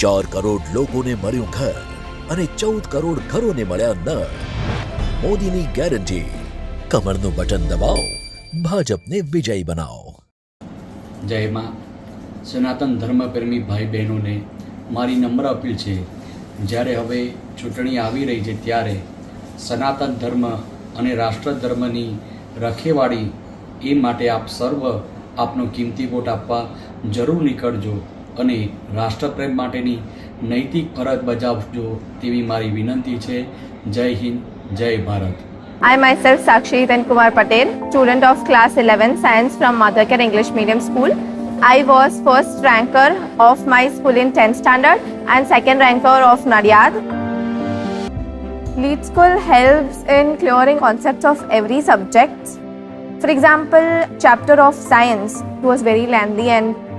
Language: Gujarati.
ચાર કરોડ લોકોને મળ્યું ઘર અને ચૌદ કરોડ ઘરોને મળ્યા નળ. મોદીની ગેરંટી. કમળનું બટન દબાવો. ભાજપને વિજયી બનાવો. જય માં. સનાતન ધર્મપ્રેમી ભાઈ બહેનોને મારી નમ્ર અપીલ છે, જ્યારે હવે ચૂંટણી આવી રહી છે ત્યારે સનાતન ધર્મ અને રાષ્ટ્ર ધર્મની રખેવાળી એ માટે આપ સર્વ આપનો કિંમતી વોટ આપવા જરૂર નીકળજો. અને રાષ્ટ્રપ્રેમ માટેની નૈતિક ફરજ બજાવજો તેવી મારી વિનંતી છે જય હિન્દ જય Bharat I myself Sakshi Hitan Kumar Patel, student of class 11 science from Madhakar English Medium School. I was first ranker of my school in 10th standard and second ranker of Nadiad. Lead school helps in clearing concepts of every subject. For example, chapter of science was very lengthy and